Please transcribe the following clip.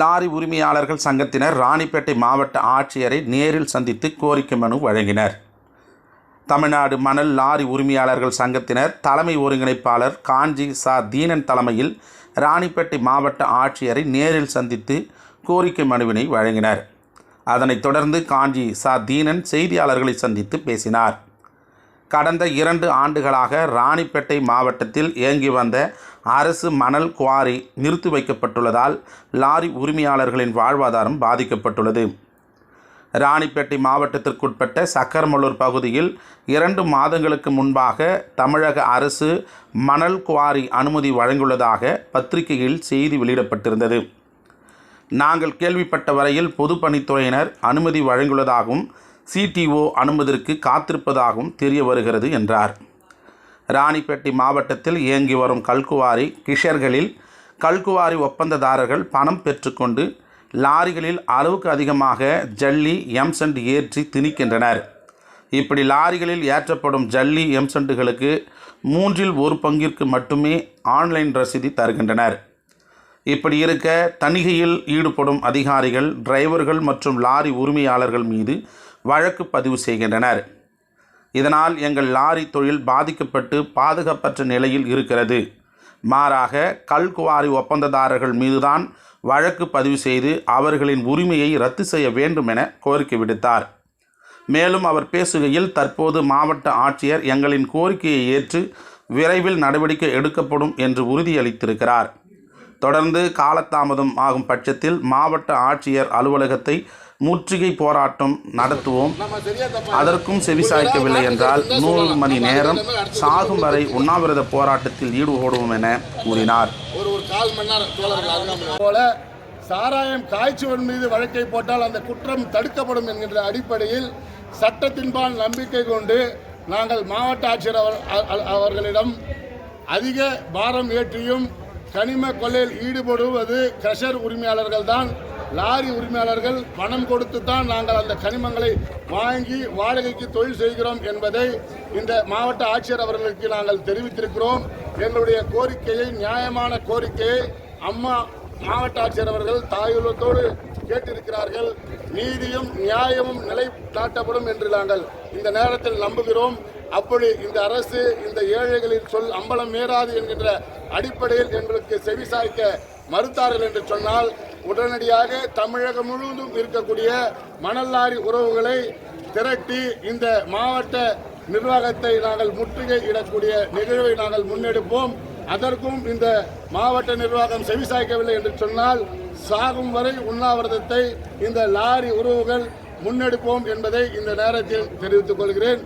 Lorry உரிமையாளர்கள் சங்கத்தினர் ராணிப்பேட்டை மாவட்ட ஆட்சியரை நேரில் சந்தித்து கோரிக்கை மனு வழங்கினர். தமிழ்நாடு மணல் லாரி உரிமையாளர்கள் சங்கத்தினர் தலைமை ஒருங்கிணைப்பாளர் காஞ்சி சா. தீனன் தலைமையில் ராணிப்பேட்டை மாவட்ட ஆட்சியரை நேரில் சந்தித்து கோரிக்கை மனுவினை வழங்கினர். அதனைத் தொடர்ந்து காஞ்சி சா. தீனன் செய்தியாளர்களை சந்தித்து பேசினார். கடந்த இரண்டு ஆண்டுகளாக ராணிப்பேட்டை மாவட்டத்தில் இயங்கி வந்த அரசு மணல் குவாரி நிறுத்தி வைக்கப்பட்டுள்ளதால் லாரி உரிமையாளர்களின் வாழ்வாதாரம் பாதிக்கப்பட்டுள்ளது. ராணிப்பேட்டை மாவட்டத்திற்குட்பட்ட சக்கரமலூர் பகுதியில் இரண்டு மாதங்களுக்கு முன்பாக தமிழக அரசு மணல் குவாரி அனுமதி வழங்கியுள்ளதாக பத்திரிகையில் செய்தி வெளியிடப்பட்டிருந்தது. நாங்கள் கேள்விப்பட்ட வரையில் பொதுப்பணித்துறையினர் அனுமதி வழங்கியுள்ளதாகவும் சிடிஓ அனுமதிக்கு காத்திருப்பதாகவும் தெரிய வருகிறது என்றார். ராணிப்பேட்டை மாவட்டத்தில் இயங்கி வரும் கல்குவாரி கிஷர்களில் கல்குவாரி ஒப்பந்ததாரர்கள் பணம் பெற்றுக்கொண்டு லாரிகளில் அளவுக்கு அதிகமாக ஜல்லி எம்சண்ட் ஏற்றி திணிக்கின்றனர். இப்படி லாரிகளில் ஏற்றப்படும் ஜல்லி எம்சண்டுகளுக்கு மூன்றில் ஒரு பங்கிற்கு மட்டுமே ஆன்லைன் ரசீதி தருகின்றனர். இப்படி இருக்க தணிகையில் ஈடுபடும் அதிகாரிகள் டிரைவர்கள் மற்றும் லாரி உரிமையாளர்கள் மீது வழக்கு பதிவு செய்கின்றனர். இதனால் எங்கள் லாரி தொழில் பாதிக்கப்பட்டு பாதுகாப்பற்ற நிலையில் இருக்கிறது. மாறாக கல்குவாரி ஒப்பந்ததாரர்கள் மீதுதான் வழக்கு பதிவு செய்து அவர்களின் உரிமையை ரத்து செய்ய வேண்டும் என கோரிக்கை விடுத்தார். மேலும் அவர் பேசுகையில் தற்போது மாவட்ட ஆட்சியர் எங்களின் கோரிக்கையை ஏற்று விரைவில் நடவடிக்கை எடுக்கப்படும் என்று உறுதியளித்திருக்கிறார். தொடர்ந்து காலதாமதம் ஆகும் பட்சத்தில் மாவட்ட ஆட்சியர் அலுவலகத்தை முற்றுகை போராட்டம் நடத்துவோம். அதற்கும் செவிசாய்க்கவில்லை என்றால் நூறு மணி நேரம் சாகும் வரை உண்ணாவிரத போராட்டத்தில் ஈடுபடுவோம் என கூறினார். போல சாராயம் காய்ச்சுவன் மீது வழக்கை போட்டால் அந்த குற்றம் தடுக்கப்படும் என்கின்ற அடிப்படையில் சட்டத்தின்பால் நம்பிக்கை கொண்டு நாங்கள் மாவட்ட ஆட்சியர் அவர்களிடம் அதிக பாரம் ஏற்றியும் கனிம கொள்ளையில் ஈடுபடுவது கிரஷர் உரிமையாளர்கள் தான் லாரி உரிமையாளர்கள் பணம் கொடுத்து தான் நாங்கள் அந்த கனிமங்களை வாங்கி வாடகைக்கு தொழில் செய்கிறோம் என்பதை இந்த மாவட்ட ஆட்சியர் அவர்களுக்கு நாங்கள் தெரிவித்திருக்கிறோம். எங்களுடைய கோரிக்கையை நியாயமான கோரிக்கையை அம்மா மாவட்ட ஆட்சியர் அவர்கள் தாயுள்ளத்தோடு கேட்டிருக்கிறார்கள். நீதியும் நியாயமும் நிலைநாட்டப்படும் என்று நாங்கள் இந்த நேரத்தில் நம்புகிறோம். அப்படி இந்த அரசு இந்த ஏழைகளின் சொல் அம்பலம் மேறாது என்கின்ற அடிப்படையில் எங்களுக்கு செவிசாய்க்க மறுத்தார்கள் என்று சொன்னால் உடனடியாக தமிழகம் முழுவதும் இருக்கக்கூடிய மணல் லாரி உறவுகளை திரட்டி இந்த மாவட்ட நிர்வாகத்தை நாங்கள் முற்றுகை இடக்கூடிய நிகழ்வை நாங்கள் முன்னெடுப்போம். அதற்கும் இந்த மாவட்ட நிர்வாகம் செவிசாய்க்கவில்லை என்று சொன்னால் சாகும் வரை உண்ணாவிரதத்தை இந்த லாரி உறவுகள் முன்னெடுப்போம் என்பதை இந்த நேரத்தில் தெரிவித்துக் கொள்கிறேன்.